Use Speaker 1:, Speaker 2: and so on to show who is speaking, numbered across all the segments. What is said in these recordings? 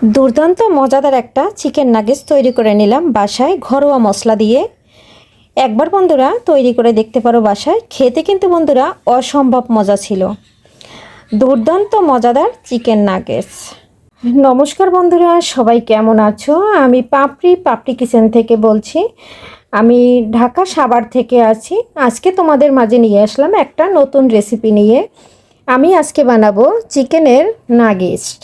Speaker 1: দুর্দান্ত, মজাদার একটা চিকেন নাগেটস তৈরি করে নিলাম বাসায়, ঘরোয়া মশলা দিয়ে। একবার বন্ধুরা, তৈরি করে দেখতে পারো বাসায়। খেতে কিন্তু বন্ধুরা অসম্ভব মজা ছিল। দুর্দান্ত, মজাদার চিকেন নাগেটস। নমস্কার বন্ধুরা, সবাই কেমন আছো? আমি পাপড়ি পাপড়ি কিচেন থেকে বলছি। আমি ঢাকা সাভার থেকে আছি। আজকে তোমাদের মাঝে নিয়ে আসলাম একটা নতুন রেসিপি নিয়ে। আমি আজকে বানাবো চিকেনের নাগেস্ট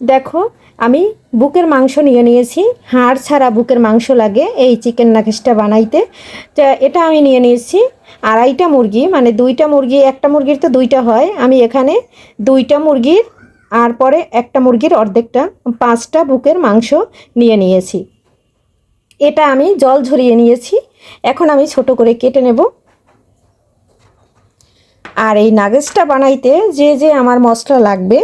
Speaker 1: দেখো আমি বুকের মাংস নিয়ে নিয়েছি। হাড় ছাড়া বুকের মাংস লাগে এই চিকেন নাগেস্টটা বানাইতে। এটা আমি নিয়ে নিয়েছি। আড়াইটা মুরগি মানে দুইটা মুরগি, একটা মুরগির তো দুইটা হয়। আমি এখানে দুইটা মুরগির আর পরে একটা মুরগির অর্ধেকটা, পাঁচটা বুকের মাংস নিয়ে নিয়েছি। এটা আমি জল ঝরিয়ে নিয়েছি। এখন আমি ছোট করে কেটে নেব। আর এই নাগেটসটা বানাইতে যে যে আমার মশলা লাগবে,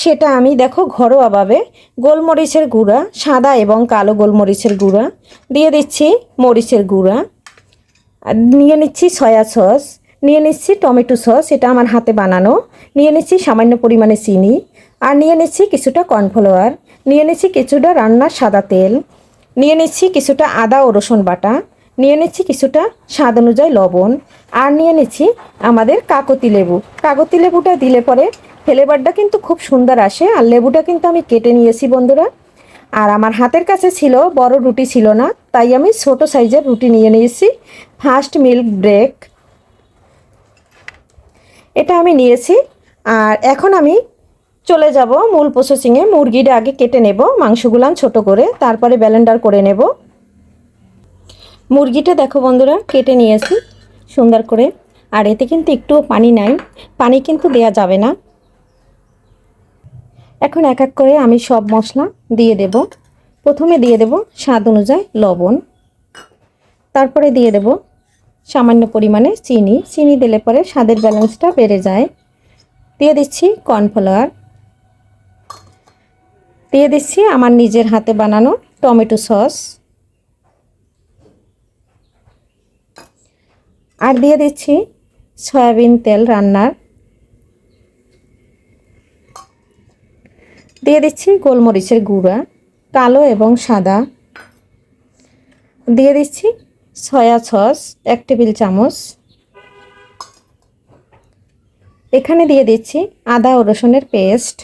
Speaker 1: সেটা আমি দেখো ঘরোয়াভাবে গোলমরিচের গুঁড়া, সাদা এবং কালো গোলমরিচের গুঁড়া, দিয়ে দিচ্ছি মরিচের গুঁড়া নিয়ে নিচ্ছি সয়া সস, নিয়ে নিচ্ছি টমেটো সস, এটা আমার হাতে বানানো, নিয়ে নিচ্ছি সামান্য পরিমাণে চিনি, আর নিয়ে নিচ্ছি কিছুটা কর্নফ্লাওয়ার, নিয়ে নিচ্ছি কিছুটা রান্নার সাদা তেল, নিয়ে নিচ্ছি কিছুটা আদা ও রসুন বাটা নিয়ে নিচ্ছি কিছুটা স্বাদ অনুযায়ী লবণ আর নিয়ে নিচ্ছি আমাদের কাকতি লেবু। কাকতি লেবুটা দিলে পরে ফ্লেভারটা কিন্তু খুব সুন্দর আসে আর লেবুটা কিন্তু আমি কেটে নিয়েছি বন্ধুরা। আর আমার হাতের কাছে ছিল, বড় রুটি ছিল না, তাই আমি ছোট সাইজের রুটি নিয়ে নিয়েছি, ফার্স্ট মিল্ক ব্রেক। এটা আমি নিয়েছি আর এখন আমি চলে যাব মূল প্রসেসিংয়ে মুরগিটা আগে কেটে নেব মাংসগুলান ছোট করে, তারপরে ব্যালেন্ডার করে নেব। মুরগিটা দেখো বন্ধুরা, কেটে নিয়েছি সুন্দর করে। আর এতে কিন্তু একটুও পানি নাই, পানি কিন্তু দেয়া যাবে না। এখন এক এক করে আমি সব মশলা দিয়ে দেব। প্রথমে দিয়ে দেব স্বাদ অনুযায়ী লবণ। তারপরে দিয়ে দেব সামান্য পরিমাণে চিনি। চিনি দিলে পরে স্বাদের ব্যালেন্সটা বেড়ে যায়। দিয়ে দিচ্ছি কর্নফ্লাওয়ার। দিয়ে দিচ্ছি আমার নিজের হাতে বানানো টমেটো সস। আর দিয়ে দিচ্ছি সয়াবিন তেল রান্নার। দিয়ে দিচ্ছি গোলমরিচের গুঁড়া, কালো এবং সাদা। দিয়ে দিচ্ছি সয়া সস, এক টেবিল চামচ। এখানে দিয়ে দিচ্ছি আদা ও রসুনের পেস্ট।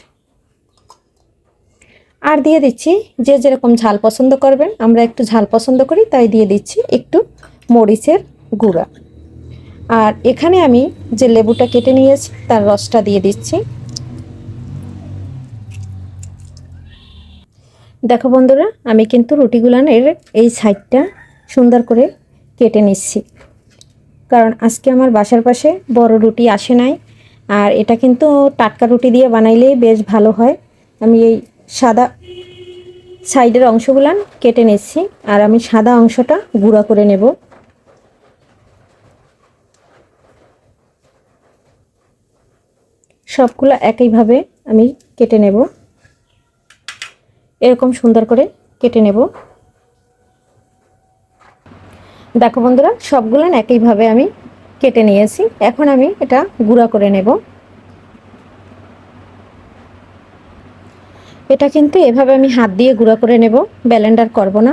Speaker 1: আর দিয়ে দিচ্ছি যে যেরকম ঝাল পছন্দ করবেন, আমরা একটু ঝাল পছন্দ করি, তাই দিয়ে দিচ্ছি একটু মরিচের গুঁড়া। আর এখানে আমি যে লেবুটা কেটে নিয়েছি, তার রসটা দিয়ে দিচ্ছি। দেখো বন্ধুরা, আমি কিন্তু রুটিগুলানের এই সাইডটা সুন্দর করে কেটে নিচ্ছি। কারণ আজকে আমার বাসার পাশে বড় রুটি আসে নাই, আর এটা কিন্তু টাটকা রুটি দিয়ে বানাইলেই বেশ ভালো হয়। আমি এই সাদা সাইডের অংশগুলান কেটে নিচ্ছি, আর আমি সাদা অংশটা গুঁড়া করে নেব। সবগুলো একইভাবে আমি কেটে নেব। এরকম সুন্দর করে কেটে নেব। দেখো বন্ধুরা, সবগুলো একইভাবে আমি কেটে নিয়েছি। এখন আমি এটা গুঁড়া করে নেব। এটা কিন্তু এভাবে আমি হাত দিয়ে গুঁড়া করে নেব ব্যালেন্ডার করব না।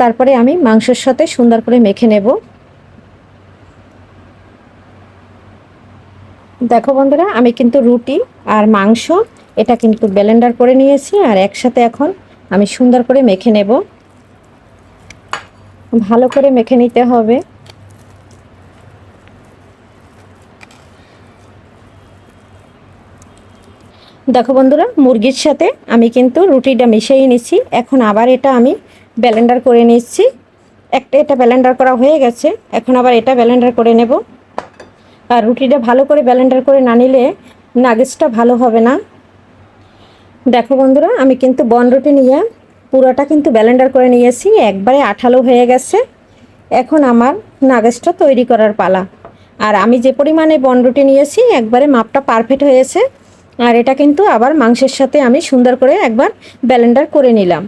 Speaker 1: তারপরে আমি মাংসের সাথে সুন্দর করে মেখে নেব। দেখো বন্ধুরা, আমি কিন্তু রুটি আর মাংস, এটা কিন্তু ব্লেন্ডার করে নিয়েছি আর একসাথে এখন আমি সুন্দর করে মেখে নেব। ভালো করে মেখে নিতে হবে। দেখো বন্ধুরা, মুরগির সাথে আমি কিন্তু রুটিটা মিশিয়ে নিচ্ছি এখন আবার এটা আমি ব্লেন্ডার করে নিচ্ছি একটা এটা ব্লেন্ডার করা হয়ে গেছে, এখন আবার এটা ব্লেন্ডার করে নেব। আর রুটিটা ভালো করে ব্লেন্ডার করে না নিলে নাগেটসটা ভালো হবে না। দেখো বন্ধুরা, আমি কিন্তু বন রুটি নিয়ে পুরোটা কিন্তু ব্লেন্ডার করে নিয়েছি, একবারে আঠালো হয়ে গেছে। এখন আমার নাগেটসটা তৈরি করার পালা। আর আমি যে পরিমাণে বন রুটি নিয়েছি, একবারে মাপটা পারফেক্ট হয়েছে। আর এটা কিন্তু আবার মাংসের সাথে আমি সুন্দর করে একবার ব্লেন্ডার করে নিলাম।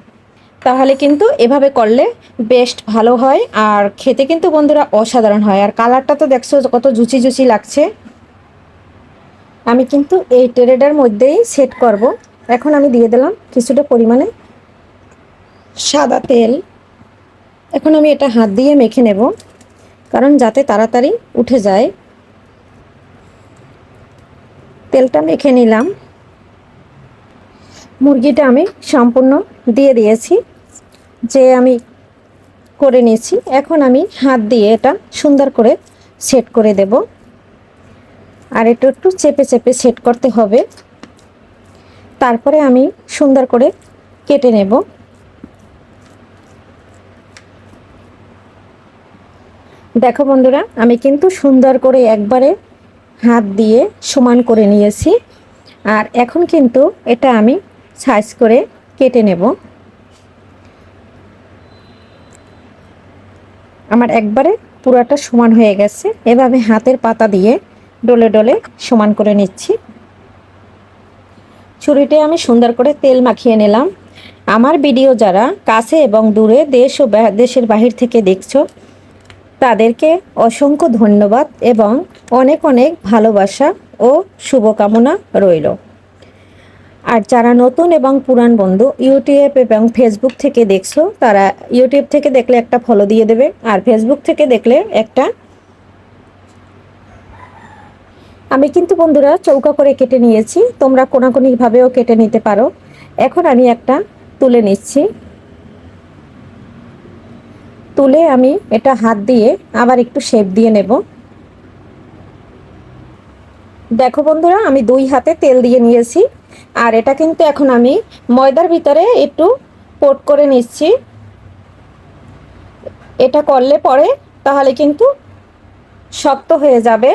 Speaker 1: তাহলে কিন্তু এভাবে করলে বেস্ট ভালো হয়, আর খেতে কিন্তু বন্ধুরা অসাধারণ হয়। আর কালারটা তো দেখছ কত জুচি জুচি লাগছে। আমি কিন্তু এই ট্রেডার মধ্যেই সেট করব। এখন আমি দিয়ে দিলাম কিছুটা পরিমাণে সাদা তেল। এখন আমি এটা হাত দিয়ে মেখে নেব, কারণ যাতে তাড়াতাড়ি উঠে যায়। তেলটা মেখে নিলাম। মুরগিটা আমি সম্পূর্ণ দিয়ে দিয়েছি। যে আমি করে নিয়েছি, এখন আমি হাত দিয়ে এটা সুন্দর করে সেট করে দেব। আর একটু একটু চেপে চেপে সেট করতে হবে। তারপরে আমি সুন্দর করে কেটে নেব। দেখো বন্ধুরা, আমি কিন্তু সুন্দর করে একবারে হাত দিয়ে সমান করে নিয়েছি। আর এখন কিন্তু এটা আমি সাইজ করে কেটে নেব। আমার একবারে পুরাটা সমান হয়ে গেছে। এভাবে হাতের পাতা দিয়ে ডলে ডলে সমান করে নিচ্ছি। ছুরিতে আমি সুন্দর করে তেল মাখিয়ে নিলাম। আমার ভিডিও যারা কাছে এবং দূরে দেশ ও দেশের বাহির থেকে দেখছ, তাদেরকে অসংখ্য ধন্যবাদ এবং অনেক অনেক ভালোবাসা ও শুভকামনা রইল। আর যারা নতুন এবং পুরান বন্ধু ইউটিউব এবং ফেসবুক থেকে দেখছ, তারা ইউটিউব থেকে দেখলে একটা ফলো দিয়ে দেবে, আর ফেসবুক থেকে দেখলে একটা। আমি কিন্তু বন্ধুরা চৌকা করে কেটে নিয়েছি, তোমরা কোনাকুনিভাবেও কেটে নিতে পারো। এখন আমি একটা তুলে নিচ্ছি। তুলে আমি এটা হাত দিয়ে আবার একটু শেপ দিয়ে নেব। দেখো বন্ধুরা, আমি দুই হাতে তেল দিয়ে নিয়েছি। আর এটা কিন্তু এখন আমি ময়দার ভিতরে একটু পোট করে নিচ্ছি। এটা করলে পরে তাহলে কিন্তু শক্ত হয়ে যাবে।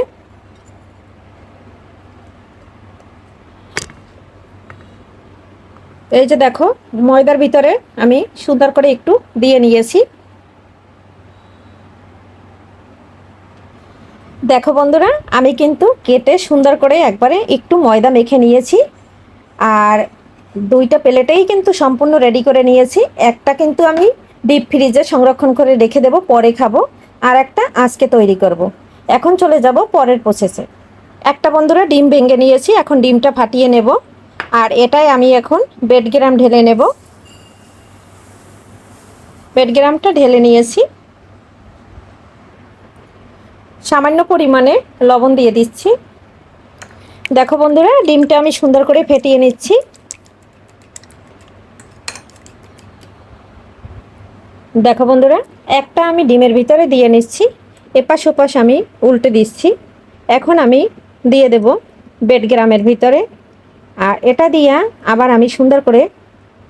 Speaker 1: এই যে দেখো, ময়দার ভিতরে আমি সুন্দর করে একটু দিয়ে নিয়েছি। দেখো বন্ধুরা, আমি কিন্তু কেটে সুন্দর করে একবারে একটু ময়দা মেখে নিয়েছি। আর দুইটা প্লেটেই কিন্তু সম্পূর্ণ রেডি করে নিয়েছি। একটা কিন্তু আমি ডিপ ফ্রিজে সংরক্ষণ করে রেখে দেব, পরে খাব। আর একটা আজকে তৈরি করব। এখন চলে যাব পরের প্রসেসে একটা বন্ধুরা, ডিম ভেঙে নিয়েছি, এখন ডিমটা ফাটিয়ে নেব। আর এটাই আমি এখন বেড বেডগ্রাম ঢেলে নেব। বেড বেডগ্রামটা ঢেলে নিয়েছি। সামান্য পরিমাণে লবণ দিয়ে দিচ্ছি। দেখো বন্ধুরা, ডিমটা আমি সুন্দর করে ফেটিয়ে নিচ্ছি। দেখো বন্ধুরা, একটা আমি ডিমের ভিতরে দিয়ে নিচ্ছি। এপাশ ওপাশ আমি উল্টে দিচ্ছি। এখন আমি দিয়ে দেব বেডগ্রামের ভিতরে। আর এটা দিয়া আবার আমি সুন্দর করে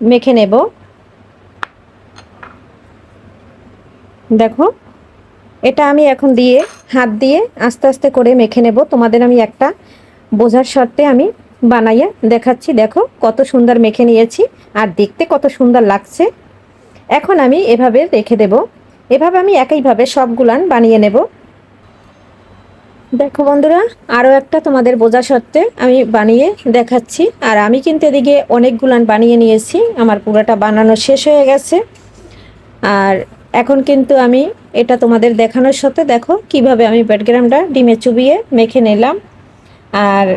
Speaker 1: মেখে নেব। দেখো এটা আমি এখন দিয়ে হাত দিয়ে আস্তে আস্তে করে মেখে নেব। তোমাদের আমি একটা বোঝার শর্তে আমি বানাইয়া দেখাচ্ছি। দেখো কত সুন্দর মেখে নিয়েছি আর দেখতে কত সুন্দর লাগছে। এখন আমি এভাবে রেখে দেব। এভাবে আমি একইভাবে সবগুলান বানিয়ে নেব। দেখো বন্ধুরা আরও একটা তোমাদের বোঝা সত্ত্বে আমি বানিয়ে দেখাচ্ছি। আর আমি কিন্তু এদিকে অনেকগুলান বানিয়ে নিয়েছি। আমার পুরোটা বানানো শেষ হয়ে গেছে। আর এখন কিন্তু আমি এটা তোমাদের দেখানোর সাথে দেখো কীভাবে আমি ব্যাটগ্রামটা ডিমে চুবিয়ে মেখে নিলাম। আর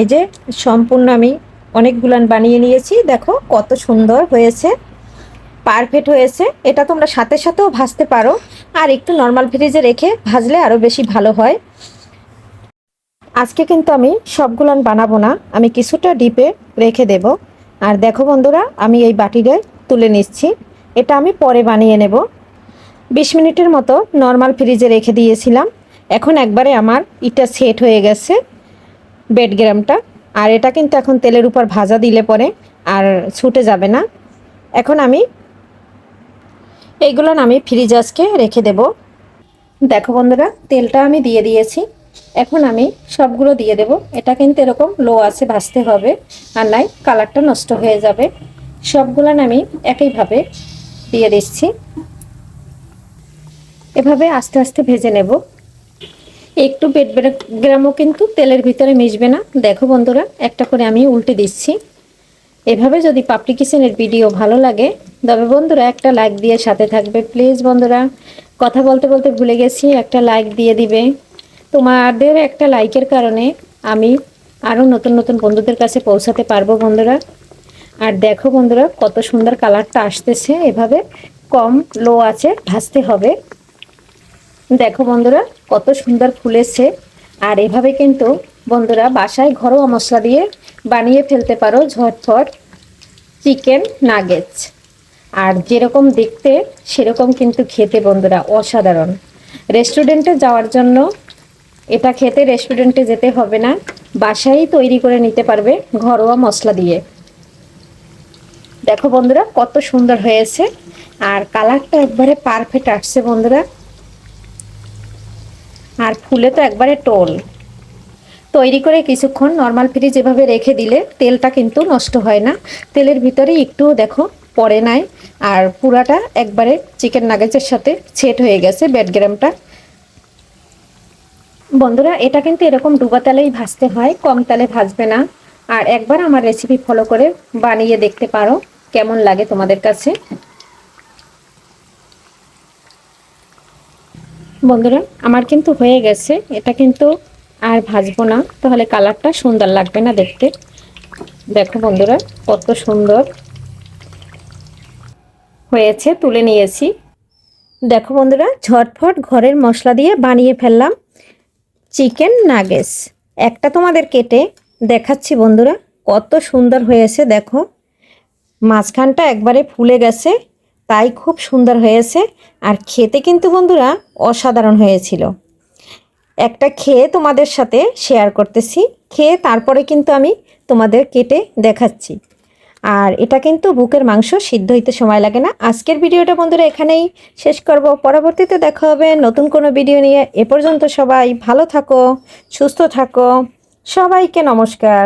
Speaker 1: এই যে সম্পূর্ণ আমি অনেকগুলান বানিয়ে নিয়েছি, দেখো কত সুন্দর হয়েছে, পারফেক্ট হয়েছে। এটা তোমরা সাথে সাথেও ভাজতে পারো। আর একটু নর্মাল ফ্রিজে রেখে ভাজলে আরও বেশি ভালো হয়। আজকে কিন্তু আমি সবগুলান বানাবো না, আমি কিছুটা ডিপে রেখে দেব। আর দেখো বন্ধুরা, আমি এই বাটিটায় তুলে নিচ্ছি। এটা আমি পরে বানিয়ে নেব। বিশ মিনিটের মতো নর্মাল ফ্রিজে রেখে দিয়েছিলাম। এখন একবারে আমার ইটা সেট হয়ে গেছে বেড বেডগ্রামটা আর এটা কিন্তু এখন তেলের উপর ভাজা দিলে পরে আর ছুটে যাবে না। এখন আমি এইগুলো আমি ফ্রিজ আজকে রেখে দেব। দেখো বন্ধুরা, তেলটা আমি দিয়ে দিয়েছি। এখন আমি সবগুলো দিয়ে দেব। এটা কিন্তু এরকম লো আছে, ভাজতে হবে। আর নাই কালারটা নষ্ট হয়ে যাবে। সবগুলান আমি একইভাবে দিয়ে দিচ্ছি। এভাবে আস্তে আস্তে ভেজে নেব। একটু বেড গ্রামও কিন্তু তেলের ভিতরে মিশবে না। দেখো বন্ধুরা, একটা করে আমি উল্টে দিচ্ছি। এভাবে যদি পাপড়ি কিচেনের ভিডিও ভালো লাগে, তবে বন্ধুরা একটা লাইক দিয়ে সাথে থাকবে, প্লিজ বন্ধুরা। কথা বলতে বলতে ভুলে গেছি, একটা লাইক দিয়ে দিবে। তোমাদের একটা লাইকের কারণে আমি আরও নতুন নতুন বন্ধুদের কাছে পৌঁছাতে পারব বন্ধুরা। আর দেখো বন্ধুরা, কত সুন্দর কালারটা আসতেছে। এভাবে কম লো আছে ভাজতে হবে। দেখো বন্ধুরা, কত সুন্দর ফুলেছে আর এভাবে কিন্তু বন্ধুরা বাসায় ঘরোয়া মশলা দিয়ে বানিয়ে ফেলতে পারো ঝটফট চিকেন নাগেটস। আর যেরকম দেখতে, সেরকম কিন্তু খেতে বন্ধুরা অসাধারণ। রেস্টুরেন্টে যাওয়ার জন্য এটা খেতে রেস্টুরেন্টে যেতে হবে না বাসায় তৈরি করে নিতে পারবে ঘরোয়া মশলা দিয়ে। দেখো বন্ধুরা, কত সুন্দর হয়েছে। আর কালারটা একবারে পারফেক্ট আসছে বন্ধুরা। আর ফুলে তো একবারে টোল। তৈরি করে কিছুক্ষণ নর্মাল ফ্রিজ এভাবে রেখে দিলে তেলটা কিন্তু নষ্ট হয় না। তেলের ভিতরে একটুও দেখো, পড়ে নাই। আর পুরাটা একবারে চিকেন নাগেজের সাথে সেট হয়ে গেছে ব্যাডগ্রামটা বন্ধুরা, এটা কিন্তু এরকম ডুবা তেলেই ভাজতে হয়, কম তেলে ভাজবে না। আর একবার আমার রেসিপি ফলো করে বানিয়ে দেখতে পারো, কেমন লাগে তোমাদের কাছে? বন্ধুরা, আমার কিন্তু হয়ে গেছে। এটা কিন্তু আর ভাজবো না, তাহলে কালারটা সুন্দর লাগবে না দেখতে। দেখো বন্ধুরা, কত সুন্দর হয়েছে, তুলে নিয়েছি। দেখো বন্ধুরা, ঝটফট ঘরের মশলা দিয়ে বানিয়ে ফেললাম চিকেন নাগেস একটা তোমাদের কেটে দেখাচ্ছি বন্ধুরা, কত সুন্দর হয়েছে, দেখো। মাঝখানটা একবারে ফুলে গেছে। তাই খুব সুন্দর হয়েছে। আর খেতে কিন্তু বন্ধুরা অসাধারণ হয়েছিল। একটা খেয়ে তোমাদের সাথে শেয়ার করতেছি। খেয়ে তারপরে কিন্তু আমি তোমাদের কেটে দেখাচ্ছি। আর এটা কিন্তু বুকের মাংস, সিদ্ধ হইতে সময় লাগে না। আজকের ভিডিওটা বন্ধুরা এখানেই শেষ করব। পরবর্তীতে দেখা হবে নতুন কোনো ভিডিও নিয়ে। এ পর্যন্ত সবাই ভালো থাকো, সুস্থ থাকো। সবাইকে নমস্কার।